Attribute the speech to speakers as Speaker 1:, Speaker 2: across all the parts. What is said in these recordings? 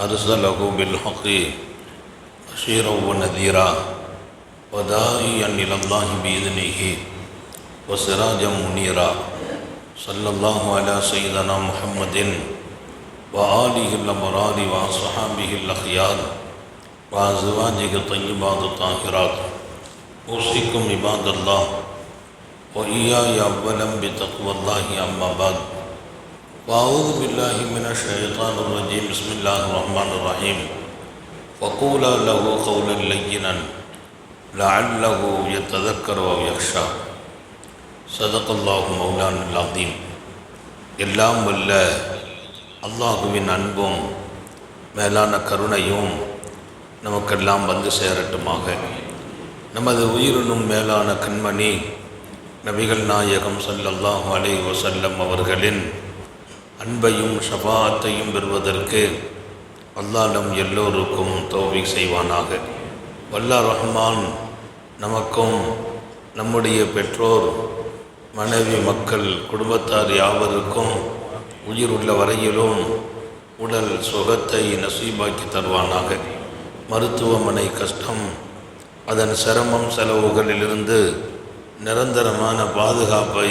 Speaker 1: أرسله بالحق بشيرا ونذيرا وداعيا إلى الله بإذنه وسراجا منيرا صلى الله على سيدنا محمد وآله الأبرار وأصحابه الأخيار وأزواجه الطيبات الطاهرات أوصيكم عباد الله وإياي أولا بتقوى الله أما بعد وأعوذ بالله من الشيطان الرجيم بسم الله الرحمن الرحيم وقولا له قولا لينا لعله يتذكر أو يخشى صدق الله مولانا العظيم எல்லாம் வல்ல அல்லாஹுவின் அன்பும் மேலான கருணையும் நமக்கெல்லாம் வந்து சேரட்டுமாக நமது உயிரினும் மேலான கண்மணி நபிகள் நாயகம் ஸல்லல்லாஹு அலைஹி வஸல்லம் அவர்களின் அன்பையும் ஷபாத்தையும் பெறுவதற்கு அல்லாஹ் நம் எல்லோருக்கும் தோவி செய்வானாக. வல்லா ரஹ்மான் நமக்கும் நம்முடைய பெற்றோர் மனைவி மக்கள் குடும்பத்தார் யாவருக்கும் உயிர் உள்ள வரையிலும் உடல் சுகத்தை நசீபாக்கி தருவானாக. மருத்துவமனை கஷ்டம் அதன் சிரமம் செலவுகளிலிருந்து நிரந்தரமான பாதுகாப்பை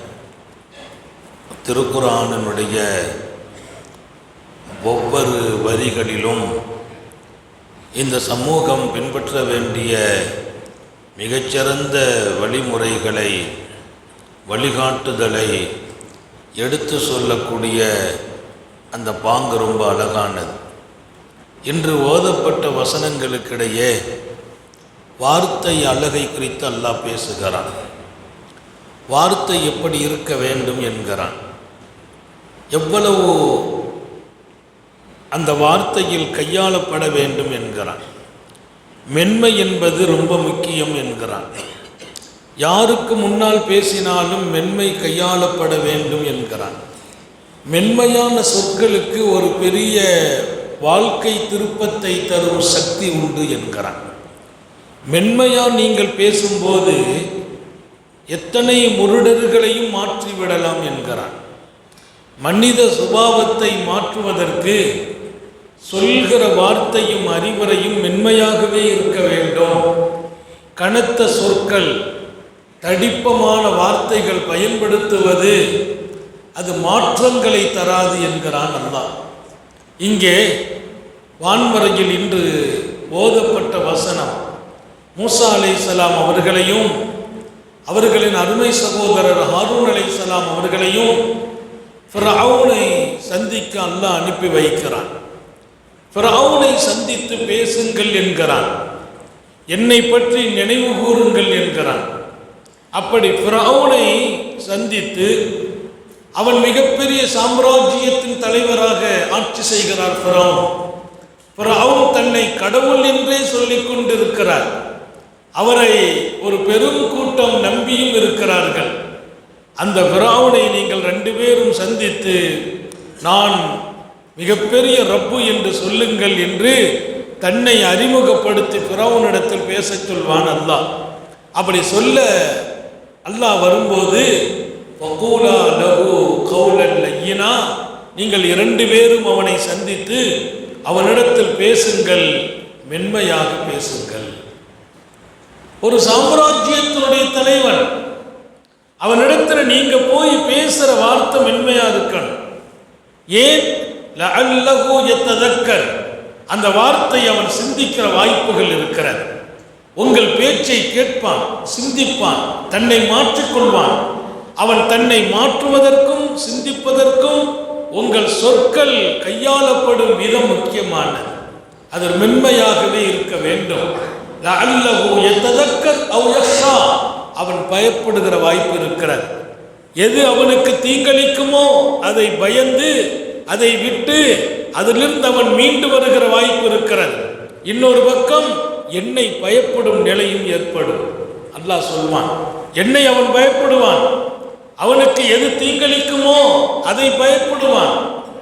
Speaker 1: திருக்குறானினுடைய ஒவ்வொரு வரிகளிலும் இந்த சமூகம் பின்பற்ற வேண்டிய மிகச்சிறந்த வழிமுறைகளை வழிகாட்டுதலை எடுத்து சொல்லக்கூடிய அந்த பாங்கு ரொம்ப அழகானது. இன்று ஓதப்பட்ட வசனங்களுக்கிடையே வார்த்தை அழகை குறித்து அல்லாஹ் பேசுகிறான். வார்த்தை எப்படி இருக்க வேண்டும் என்கிறான். எவ்வளவு அந்த வார்த்தையில் கையாளப்பட வேண்டும் என்கிறான் மென்மை என்பது ரொம்ப முக்கியம் என்கிறான் யாருக்கு முன்னால் பேசினாலும் மென்மை கையாளப்பட வேண்டும் என்கிறான் மென்மையான சொற்களுக்கு ஒரு பெரிய வாழ்க்கை திருப்பத்தை தரும் சக்தி உண்டு என்கிறான் மென்மையாக நீங்கள் பேசும்போது எத்தனை முருடர்களையும் மாற்றிவிடலாம் என்கிறான் மனித சுபாவத்தை மாற்றுவதற்கு சொல்கிற வார்த்தையும் அறிவுரையும் மென்மையாகவே இருக்க வேண்டும். கனத்த சொற்கள் தடிப்பமான வார்த்தைகள் பயன்படுத்துவது அது மாற்றங்களை தராது என்கிறான் அல்லா இங்கே வான்மறையில் இன்று போதப்பட்ட வசனம் மூசா அலை சலாம் அவர்களையும் அவர்களின் அருமை சகோதரர் ஹாரூன் அலைசலாம் அவர்களையும் ஃபிரௌனை சந்திக்க அல்லாஹ் அனுப்பி வைக்கிறான். ஃபிரௌனை சந்தித்து பேசுங்கள் என்கிறான். என்னை பற்றி நினைவு கூறுங்கள் என்கிறான். அப்படி ஃபிரௌனை சந்தித்து அவன் மிகப்பெரிய சாம்ராஜ்யத்தின் தலைவராக ஆட்சி செய்கிறார் ஃபிரௌன். ஃபிரௌன் தன்னை கடவுள் என்றே சொல்லிக் கொண்டிருக்கிறார். அவரை ஒரு பெரும் கூட்டம் நம்பியும் இருக்கிறார்கள். அந்த பிராவுனை நீங்கள் ரெண்டு பேரும் சந்தித்து நான் மிகப்பெரிய ரப்பு என்று சொல்லுங்கள் என்று தன்னை அறிமுகப்படுத்தி பிறவனிடத்தில் பேசச் சொல்வான் அல்லாஹ். அப்படி சொல்ல அல்லாஹ் வரும்போது நீங்கள் இரண்டு பேரும் அவனை சந்தித்து அவனிடத்தில் பேசுங்கள் மென்மையாக பேசுங்கள். ஒரு சாம்ராஜ்யத்தினுடைய தலைவன் அவனிடத்தில் நீங்க போய் பேசுற வார்த்தை மென்மையா இருக்கணும். ஏன்? லஅல்லஹு அந்த வார்த்தை அவன் சிந்திக்கிற வாய்ப்புகள் இருக்கிறது. உங்கள் பேச்சை கேட்பான் சிந்திப்பான் தன்னை மாற்றிக்கொள்வான். அவன் தன்னை மாற்றுவதற்கும் சிந்திப்பதற்கும் உங்கள் சொற்கள் கையாளப்படும் விதம் முக்கியமானது. அது மென்மையாகவே இருக்க வேண்டும். லஅல்லஹு எத்ததக்கர் அவ் அவன் பயப்படுகிற வாய்ப்பு இருக்கிறது. எது அவனுக்கு தீங்களிக்குமோ அதை பயந்து அதை விட்டு அதிலிருந்து அவன் மீண்டு வருகிற வாய்ப்பு இருக்கிறது. இன்னொரு பக்கம் என்னை பயப்படும் நிலையும் ஏற்படும். அல்லாஹ் சொல்வான் என்னை அவன் பயப்படுவான். அவனுக்கு எது தீங்களிக்குமோ அதை பயப்படுவான்.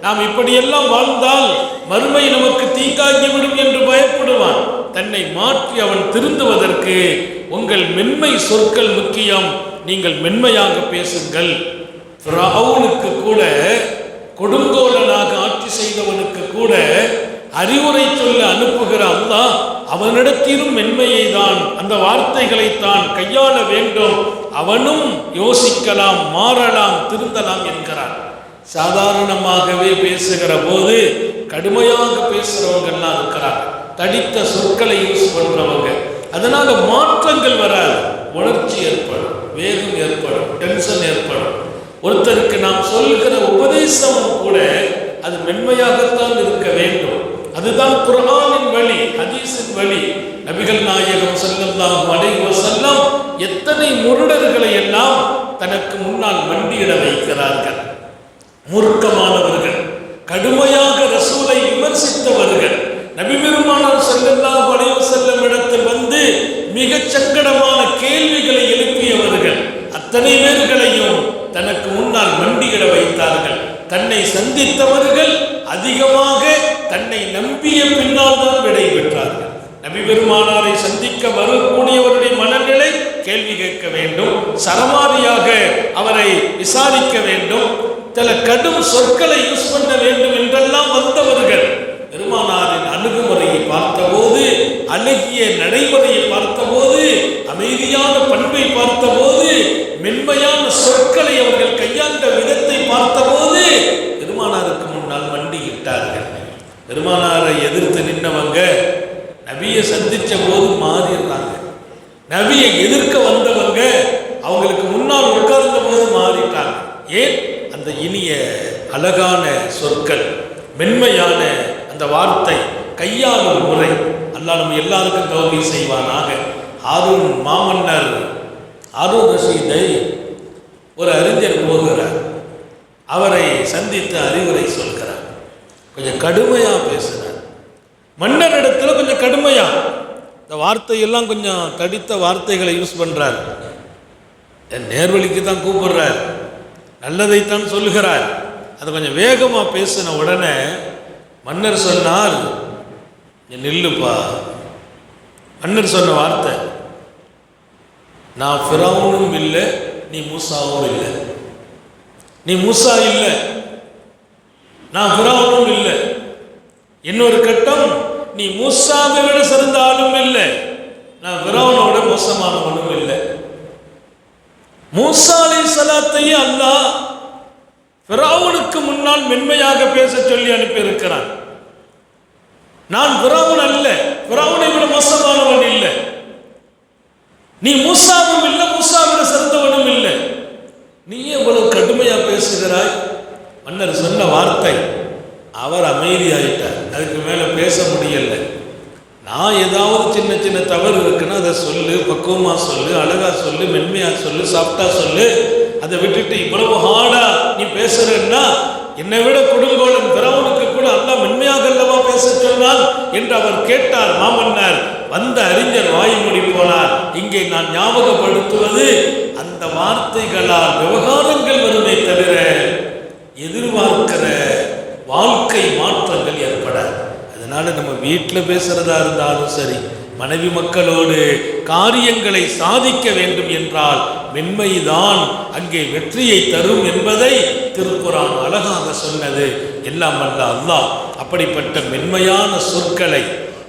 Speaker 1: நாம் இப்படியெல்லாம் வாழ்ந்தால் மறுமை நமக்கு தீங்காகிவிடும் என்று பயப்படுவான். தன்னை மாற்றி அவன் திருந்துவதற்கு உங்கள் மென்மை சொற்கள் முக்கியம். நீங்கள் மென்மையாக பேசுங்கள். ஃபிரௌனுக்கு கூட கொடுங்கோலனாக ஆட்சி செய்தவனுக்கு கூட அறிவுரை சொல்ல அனுப்புகிற அல்லா அவனிடத்திலும் மென்மையை தான் அந்த வார்த்தைகளை தான் கையாள வேண்டும். அவனும் யோசிக்கலாம் மாறலாம் திருந்தலாம் என்கிறார். சாதாரணமாகவே பேசுகிற போது கடுமையாக பேசுகிறவங்கெல்லாம் இருக்கிறார் தடித்த சொற்களை யூஸ் பண்றவங்க. அதனால மாற்றங்கள் வராது. உணர்ச்சி ஏற்படும் வேகம் ஏற்படும் டென்ஷன் ஏற்படும். ஒருத்தருக்கு நாம் சொல்கிற உபதேசமும் கூட அது மென்மையாகத்தான் இருக்க வேண்டும். அதுதான் குரானின் வழி ஹதீஸின் வழி. நபிகள் நாயகம் ஸல்லல்லாஹு அலைஹி செல்லம் எத்தனை முருடர்களை எல்லாம் தனக்கு முன்னால் மண்டியிட வைக்கிறார்கள். மூர்க்கமானவர்கள் கடுமையாக ரசூலை விமர்சித்தவர்கள் நபி மிக சங்கடமான கேள்விகளை எழுப்பியவர்கள். அத்தனை பேர்களையும் தனக்கு முன்னால் மண்டியிட வைத்தார்கள். தன்னை சந்தித்தவர்கள் அதிகமாக தன்னை நம்பிய பின்னால் தான் விடை பெற்றார்கள். நபி பெருமானாரை சந்திக்க வரக்கூடியவருடைய மனநிலை கேள்வி கேட்க வேண்டும். சரமாரியாக அவரை விசாரிக்க வேண்டும். சில கடும் சொற்களை யூஸ் பண்ண வேண்டும் என்றெல்லாம் வந்தவர்கள். பெருமானாரின் அணுகுமுறையை பார்த்தபோது அழகிய நடைமுறையை ஏன் அந்த இனிய அழகான சொற்கள் மென்மையான அந்த வார்த்தை கையாளும் முறை அல்லா நம்ம எல்லாருக்கும் கௌரவி செய்வானாக. ஆரூன் மாமன்னர் ஆரூன் ரஷீதை ஒரு அறிஞர் போகிறார். அவரை சந்தித்து அறிவுரை சொல்கிறார். கொஞ்சம் கடுமையாக பேசுகிறார் மன்னரிடத்தில் கொஞ்சம் கடுமையாக இந்த வார்த்தையெல்லாம் கொஞ்சம் தடித்த வார்த்தைகளை யூஸ் பண்ணுறார் என் நேர்வழிக்கு தான் கூப்பிடுறார். நல்லதைத்தான் சொல்லுகிறார். அதை கொஞ்சம் வேகமா பேசின உடனே மன்னர் சொன்னால் "நீ நில்லுப்பா. மன்னர் சொன்ன வார்த்தை நான் ஃபிரௌனும் இல்லை நீ மூசாவும் இல்லை. நீ மூசா இல்லை நான் ஃபிரௌனும் இல்லை. இன்னொரு கட்டம் நீ மூசாவை விட சிறந்த ஆளும் இல்லை நான் ஃபிரௌனோட மோசமானவனும் இல்லை. மூசா சலாத்தையே அல்லாஹ் பிராவுனுக்கு முன்னால் மென்மையாக பேச சொல்லி அனுப்பியிருக்கிறான். நான் ஃபிரௌன் அல்ல பிராவனை விட மோசமானவன் இல்லை. நீ மூசாவும் இல்லை மூசாவிட சிறந்தவனும் இல்லை. நீ இவ்வளவு கடுமையா பேசுகிறாய்? மன்னர் சொன்ன வார்த்தை அவர் அமைதியாயிட்டார். அதுக்கு மேல பேச முடியல. நான் ஏதாவது சின்ன சின்ன தவறு இருக்குன்னா அதை சொல்லு பக்குவமா சொல்லு அழகா சொல்லு மென்மையா சொல்லு சாப்பிட்டா சொல்லு. அதை விட்டுட்டு இவ்வளவு ஹார்டா நீ பேசுறன்னா என்னை விட கொடுங்கோலன் பிறவனுக்கு கூட அல்ல மென்மையாக அல்லவா பேச சொன்னான் என்று அவர் கேட்டார். மாமன்னர் வந்த அறிஞர் வாய்மொழி போனார். இங்கே நான் ஞாபகப்படுத்துவது அந்த வார்த்தைகளால் விவகாரங்கள் வருமே தவிர எதிர்பார்க்கிற வாழ்க்கை மாற்றங்கள் ஏற்படாது. அதனால நம்ம வீட்டில் பேசுறதா இருந்தாலும் சரி மனைவி மக்களோடு காரியங்களை சாதிக்க வேண்டும் என்றால் மென்மைதான். அங்கே வெற்றியை தரும் என்பதை திருக்குறான் அழகாக சொன்னது. எல்லாம் அல்ல அல்லாஹ். அப்படிப்பட்ட மென்மையான சொற்களை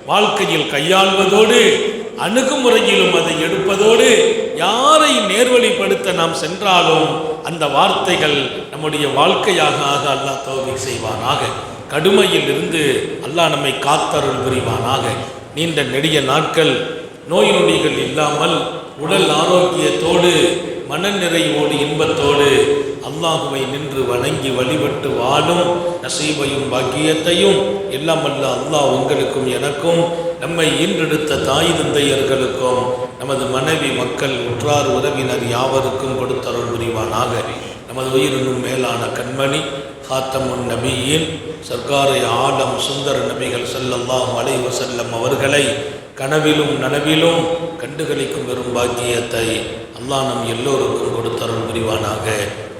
Speaker 1: வாழ்க்கையில் கையாள்வதோடு அணுகுமுறையிலும் அதை எடுப்பதோடு யாரை நேர்வழிப்படுத்த நாம் சென்றாலும் அந்த வார்த்தைகள் நம்முடைய வாழ்க்கையாக ஆக அல்லாஹ் தோல்வி செய்வானாக. கடுமையில் இருந்து அல்லாஹ் நம்மை காத்தருள் புரிவானாக. நீண்ட நெடிய நாட்கள் நோய் நொடிகள் இல்லாமல் உடல் ஆரோக்கியத்தோடு மனநிறைவோடு இன்பத்தோடு அல்லாஹுவை நின்று வணங்கி வழிபட்டு வாழும் நசீபையும் பாக்கியத்தையும் எல்லாம் அல்ல அல்லாஹ் உங்களுக்கும் எனக்கும் நம்மை ஈன்றெடுத்த தாய் தந்தையர்களுக்கும் நமது மனைவி மக்கள் உற்றார் உறவினர் யாவருக்கும் கொடுத்தருள் புரிவானாக. நமது உயிரினும் மேலான கண்மணி ஹாத்தமுன் நபியின் சர்க்காரை ஆடம் சுந்தர நபிகள் செல்லல்லாம் அலைவசல்லம் அவர்களை கனவிலும் நனவிலும் கண்டுகளிக்கும் வெறும் பாக்கியத்தை அல்லாஹ் நம் எல்லோருக்கும் கொடுத்தரும் புரிவானாக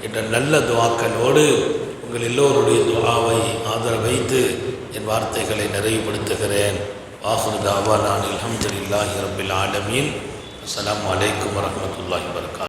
Speaker 1: என்ற நல்ல துவாக்களோடு உங்கள் எல்லோருடைய துவாவை ஆதரவு வைத்து என் வார்த்தைகளை நிறைவுபடுத்துகிறேன். ஆஹுதாவா நான் அலமதுல்லாஹி ரபில் ஆலமீன். அஸ்லாம் வலைக்கம் வரமத்துல்லாஹி வரகாத்